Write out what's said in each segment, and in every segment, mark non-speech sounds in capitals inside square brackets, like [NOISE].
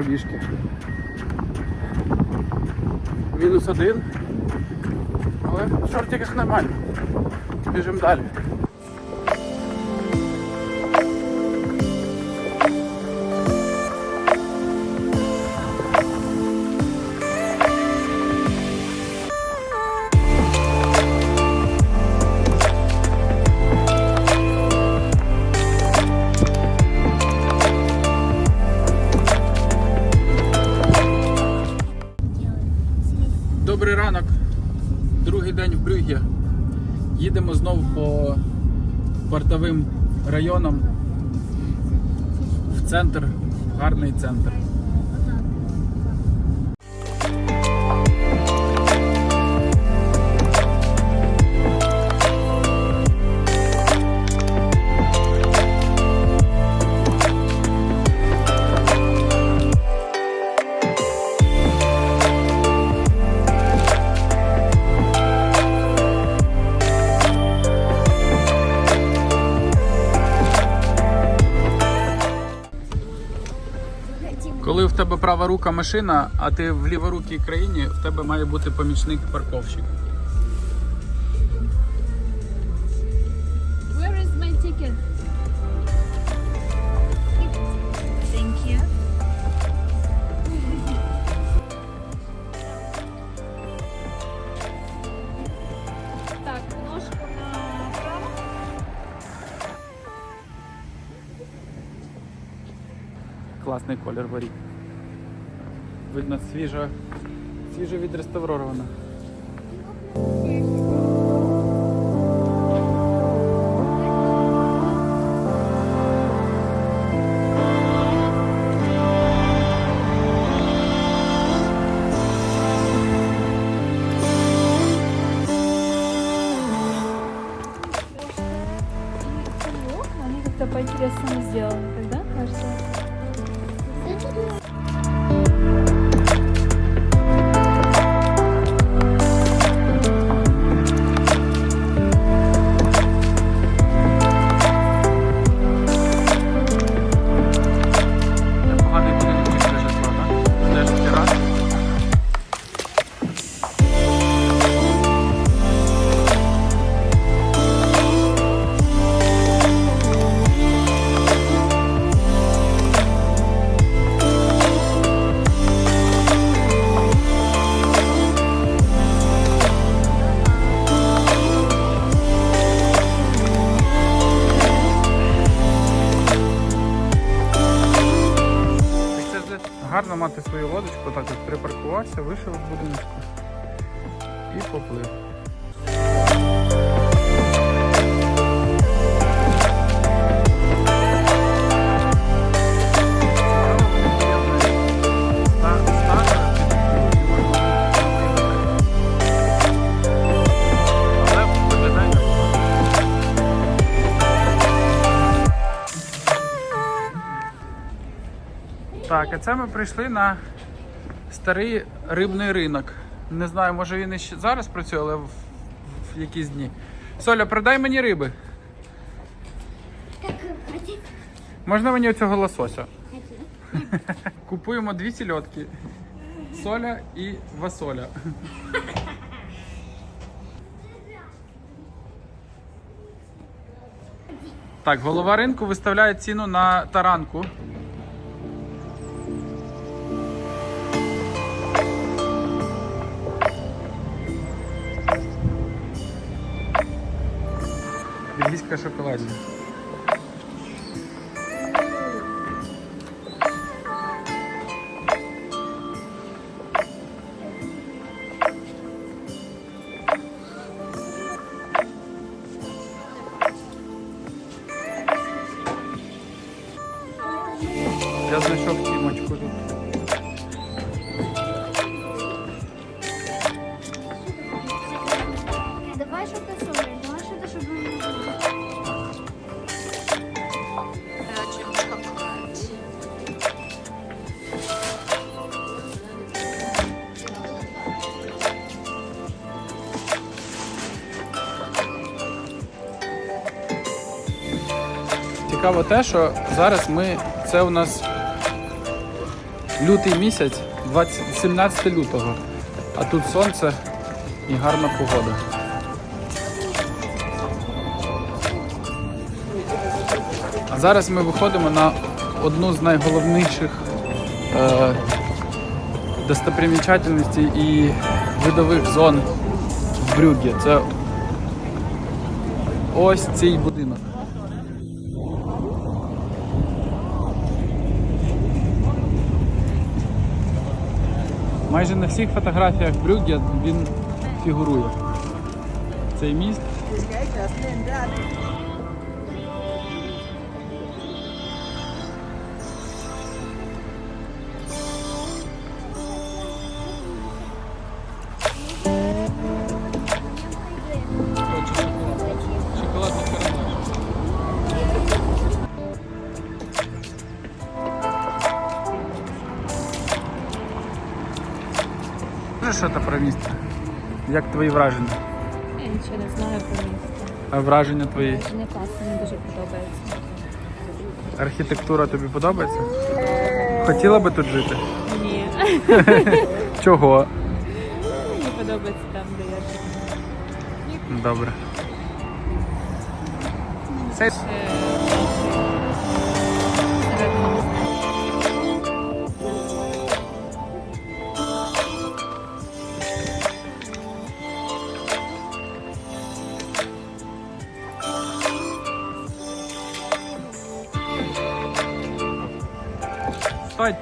пробіжки. Мінус один. Але в шортиках нормально. Біжимо далі. Знову по портовим районам в центр, гарний центр. Коли в тебе права рука машина, а ти в ліворукій країні, в тебе має бути помічник парковщик. Класний колір воріт. Видно, свіжа, свіжо відреставровано. Припаркувався, вийшов з будиночку і поплив. Так, а це ми прийшли на старий рибний ринок. Не знаю, може він і зараз працює, але в, в якісь дні. Соля, продай мені риби. Можна мені оцього лосося? [LAUGHS] Купуємо дві сільотки. Соля і васоля. Так, голова ринку виставляє ціну на таранку. Кнопка шоколаді. Я знайшов Цікаво те, що зараз ми це у нас лютий місяць, 20, 17 лютого. А тут сонце і гарна погода. А зараз ми виходимо на одну з найголовніших е, достопримічательностей і видових зон в Брюгге. Це ось цей будинок. Майже на всіх фотографіях Брюгге він фігурує. Цей міст. Що це про місце? Як твої враження? Я нічого не знаю про місто. А враження твої? Не класно, мені дуже подобається. Архітектура тобі подобається? Хотіла би тут жити? Ні, [LAUGHS] Чого? мені подобається там, де я живу. Добре. Це fine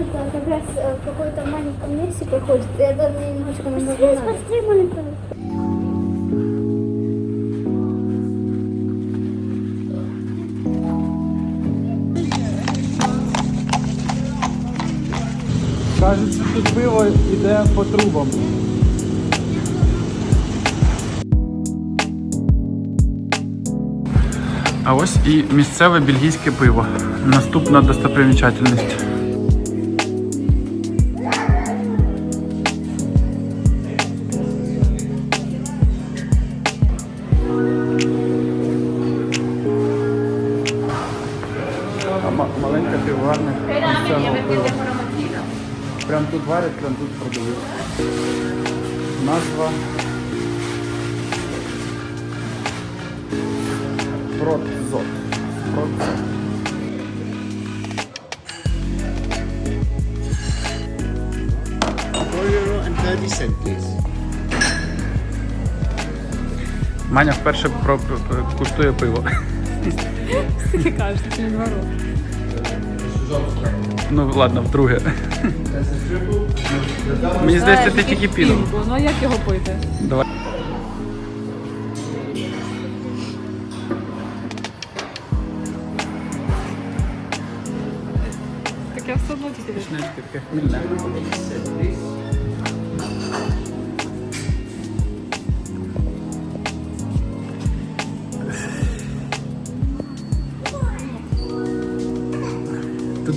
Мам, это как раз э, в какой-то маленьком месте проходит. Я даже немножко не могу Посмотри, маленькая. Кажеться, тут пиво йде по трубам. А ось і місцеве бельгійське пиво. Наступна достопримічательність. Прям. Назва Продзот. Продзот. Four euro and thirty cent, please. Маня вперше про, про- про- куштує пиво. Ти кажеш, це не два роки. Ну ладно, вдруге. Мені здається, ти тільки піду. Ну а як його пити? Давай. Так я все одно тільки. Таке хмільне.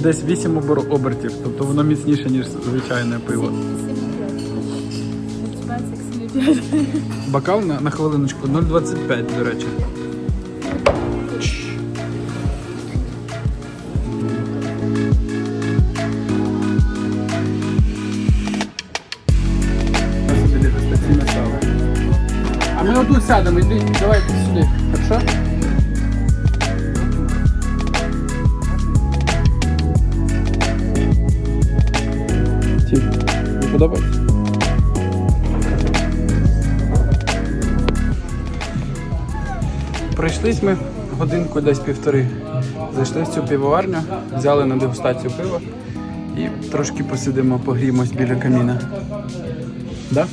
Десь 8 обертів, тобто воно міцніше, ніж звичайне пиво. Бокал на, на хвилиночку 0,25, до речі. А ми отут сядемо, іди, давайте сюди. Хорошо? Тобі подобається? Пройшлись ми годинку десь півтори. Зайшли в цю пивоварню, взяли на дегустацію пива і трошки посидимо, погріємось біля каміна. Да?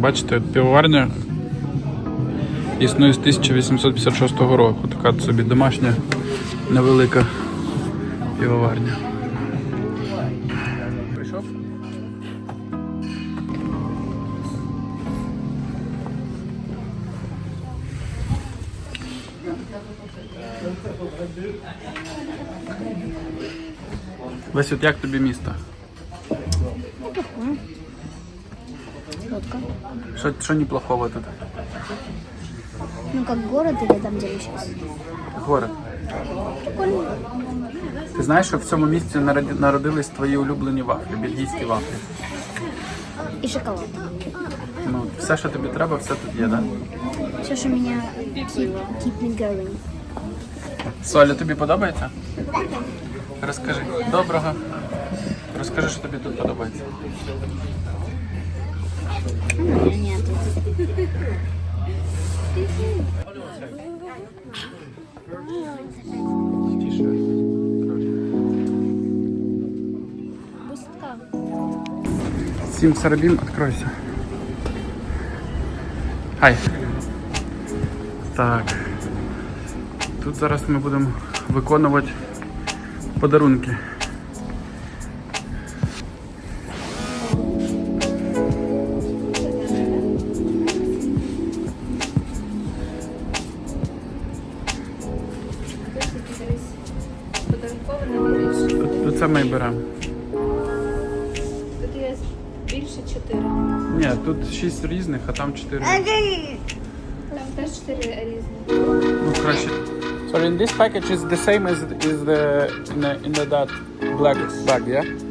Бачите, пивоварня існує з 1856 року. Така собі домашня невелика півоварня. Прийшов? Весь от як тобі місто? Що, що неплохого тут? Ну, как город или там, где мы сейчас? Город. Ти знаєш, що в цьому місці народились твої улюблені вафлі, бельгійські вафлі. И шоколад. Ну, все, що тобі треба, все тут є, так? Да? Все, что меня keep, keep me going. Соля, тобі подобається? Розкажи. Доброго. Розкажи, що тобі тут подобається. Я не ответила. Тише. Быстро. Сарабін, відкройся. Хай. Так. Тут зараз ми будемо виконувати подарунки. Це беремо. Тут є більше 4. Ні, тут 6 різних, а там 4. Там теж 4 різні. Ну, краще. Sorry, in this package is the same as is the in the, in the that black bag, yeah?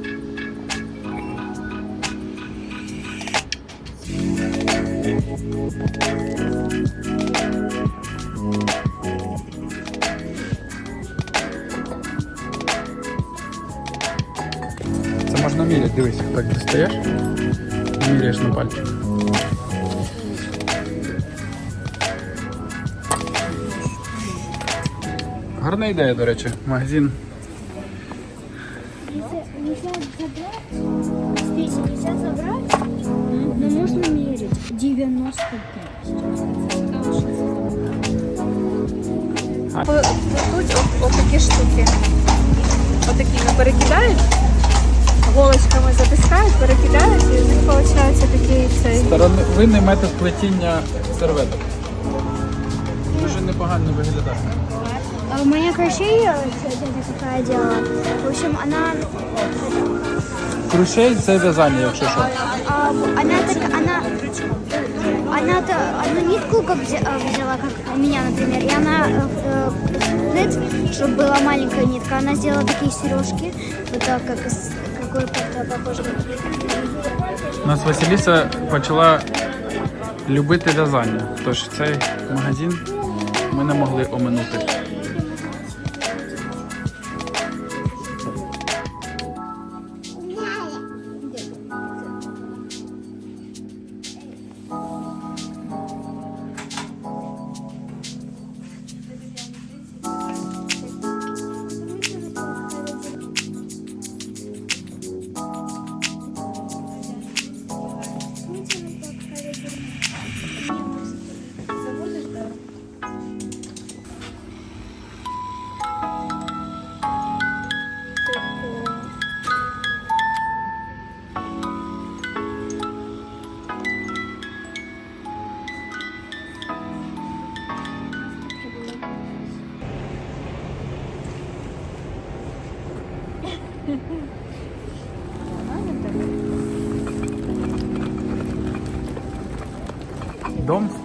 Пальчик. Гарна ідея, до речі, магазин. Нельзя, забрать. Но можно мерить. 95. Тут отакі штуки. Отакі ми перекидають, голочками затискають, перекидають, і в них виходить такий цей. Старовинний метод плетіння серветок. Дуже непогано виглядає. А У меня крощей э, тетя такая делала. В общем, она, Крушей це в'язання, якщо що. а, она так, она, она то одну нитку как взя- э, взяла, как у меня, например, и она, э, э, знаете, чтобы была маленькая нитка, она сделала такие сережки, вот так как из у нас Василіса почала любити в'язання. Тож цей магазин ми не могли оминути.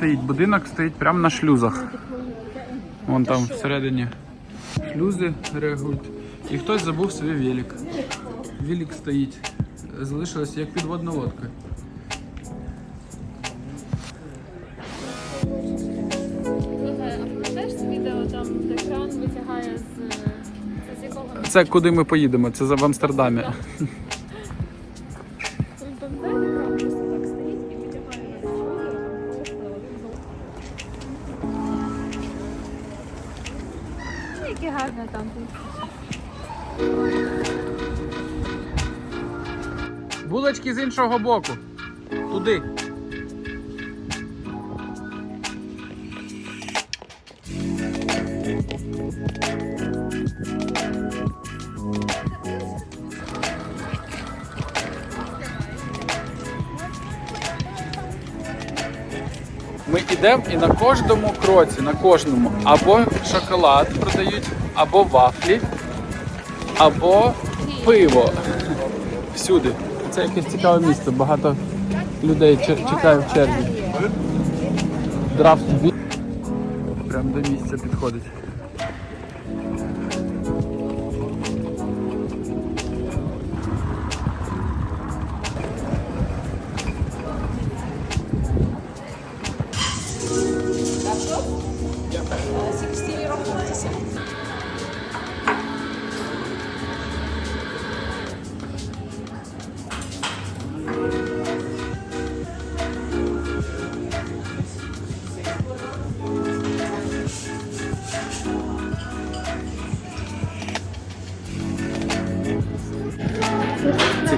Стоїть, будинок стоїть прямо на шлюзах. Вон там всередині шлюзи реагують. І хтось забув свій велик. Велик стоїть. Залишилось як підводна лодка. Це куди ми поїдемо? Це за в Амстердамі. іншого боку. Туди. Ми йдемо і на кожному кроці, на кожному, або шоколад продають, або вафлі, або пиво. Всюди. Це якесь цікаве місце. Багато людей чекає в черзі. Драфт бі. Прям до місця підходить.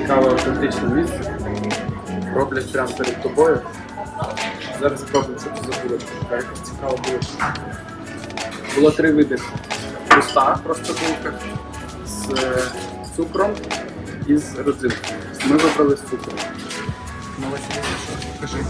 Цікаве автентичне місце. Роблять прямо перед тобою. Зараз спробуємо, що це за булочка. цікаво було. Було три види. Пуста просто булка з е, цукром і з родзинкою. Ми вибрали з цукром. Ну, Василь,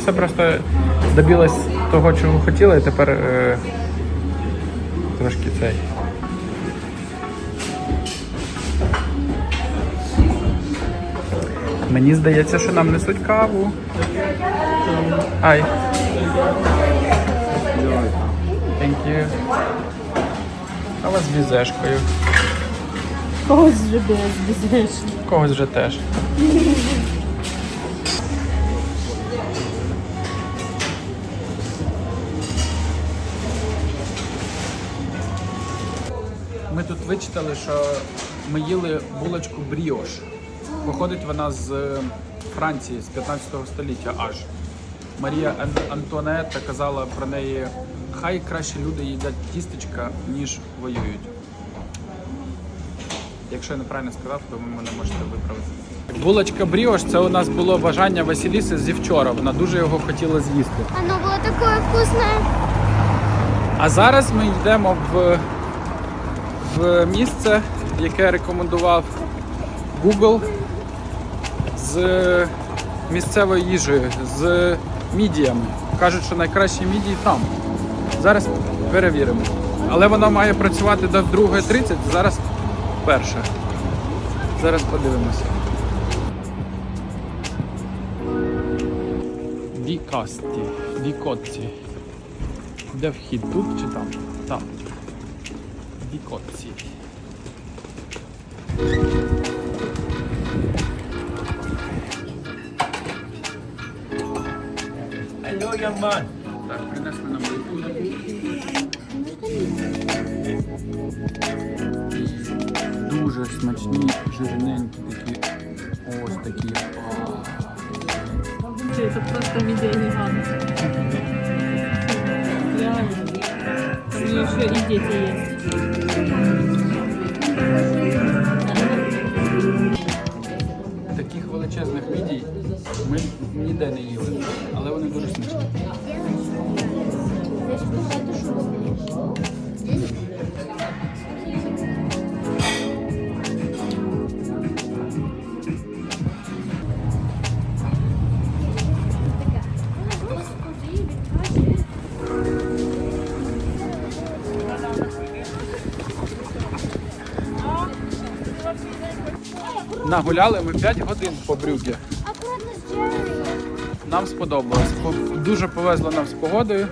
Василіса просто добилась того, чого хотіла, і тепер е, трошки цей. Мені здається, що нам несуть каву. Ай. Thank you. Кава з візешкою. Когось вже без безпечно. Когось вже теж. Вичитали, що ми їли булочку бріош. Походить вона з Франції з 15 століття аж. Марія Ан- Антуанетта казала про неї: хай краще люди їдять тістечка, ніж воюють. Якщо я неправильно сказав, то ви мене можете виправити. Булочка бріош це у нас було бажання Василіси зі вчора. Вона дуже його хотіла з'їсти. Оно было такое вкусное. А зараз ми йдемо в, в місце, яке рекомендував Google з місцевою їжею, з мідіями. Кажуть, що найкращі мідії там. Зараз перевіримо. Але воно має працювати до 2.30, зараз перше. Зараз подивимося. Вікасті, Вікотці. Де вхід? Тут чи там? Там. Вікотці. Hello, young man. Так, принесли нам випуск. Дуже смачні, жирненькі такі. Ось такі. Это просто видео гигант. Реально. Там еще и дети есть. Ніде не їли, але вони дуже смачні. Нагуляли ми 5 годин по брюгі. Нам сподобалось. Дуже повезло нам з погодою.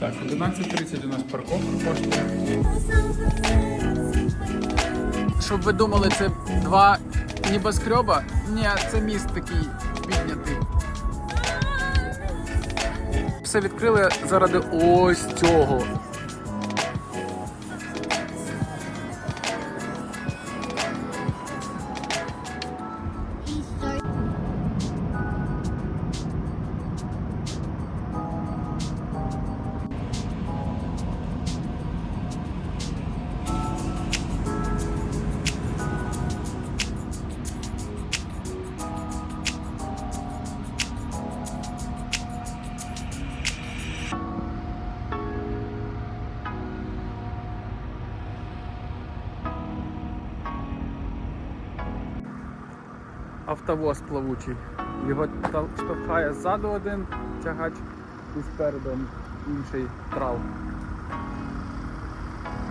Так, 11.30 у нас парковка коштує. Щоб ви думали, це два небоскреба? Ні, це міст такий піднятий. Все відкрили заради ось цього. Автовоз плавучий. Його штовхає ззаду один тягач і спереду інший трал.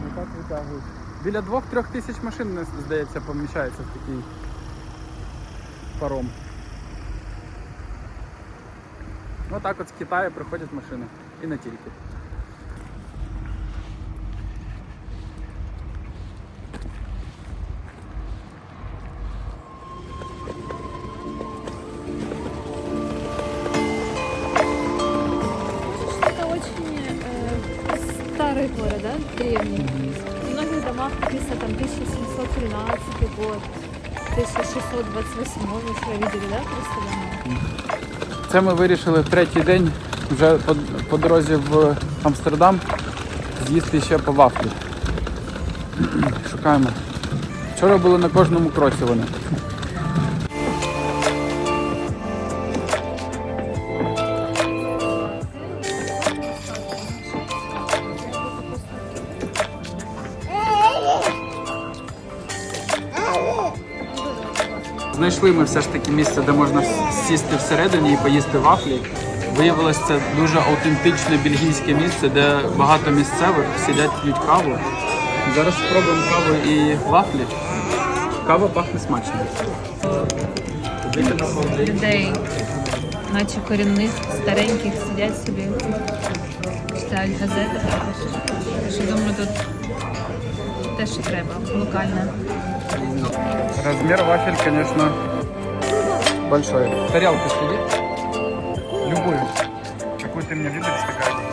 І так витягують. Біля двох-трьох тисяч машин, здається, поміщається в такий паром. Отак от з Китаю приходять машини. І не тільки. 1628, вы видели, да? Це ми вирішили в третій день вже по, по дорозі в Амстердам з'їсти ще по вафлі. [CLEARS THROAT] Шукаємо. Вчора були на кожному кроці вони. Знайшли ми все ж таки місце, де можна сісти всередині і поїсти вафлі. Виявилось, це дуже аутентичне бельгійське місце, де багато місцевих сидять, п'ють каву. Зараз спробуємо каву і вафлі. Кава пахне смачно. Людей, наче корінних, стареньких, сидять собі, читають газети що думаю, тут те, що треба, локальне. Размер вафель, конечно, большой. Тарелка сидит? Любую. Какую ты мне выберешь, такая.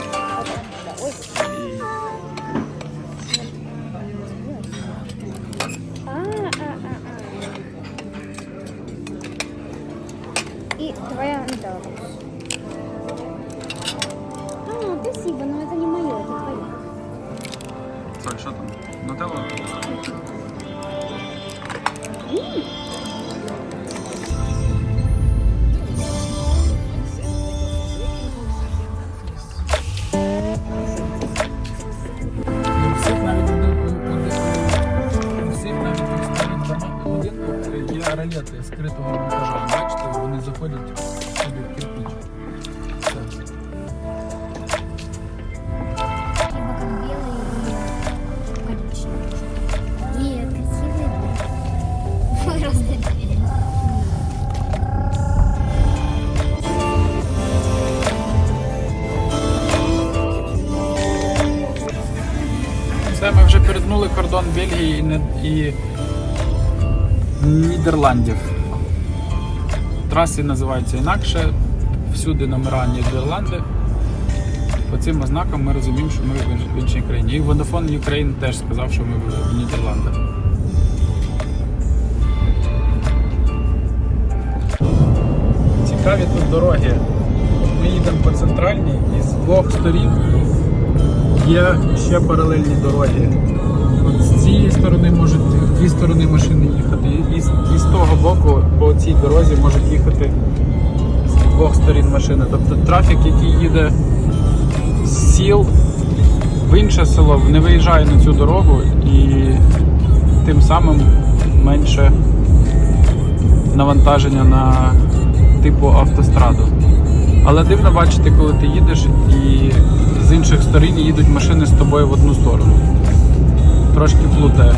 Бельгії і, Нідерландів. Траси називаються інакше, всюди номера Нідерланди. По цим ознакам ми розуміємо, що ми в в іншій країні. І Vodafone Ukraine теж сказав, що ми в Нідерландах. Цікаві тут дороги. Ми їдемо по центральній і з двох сторін є ще паралельні дороги. З цієї сторони можуть дві сторони машини їхати, і з, і з того боку по цій дорозі можуть їхати з двох сторін машини. Тобто трафік, який їде з сіл в інше село, не виїжджає на цю дорогу і тим самим менше навантаження на типу автостраду. Але дивно бачити, коли ти їдеш і з інших сторін їдуть машини з тобою в одну сторону. Трошки плутає.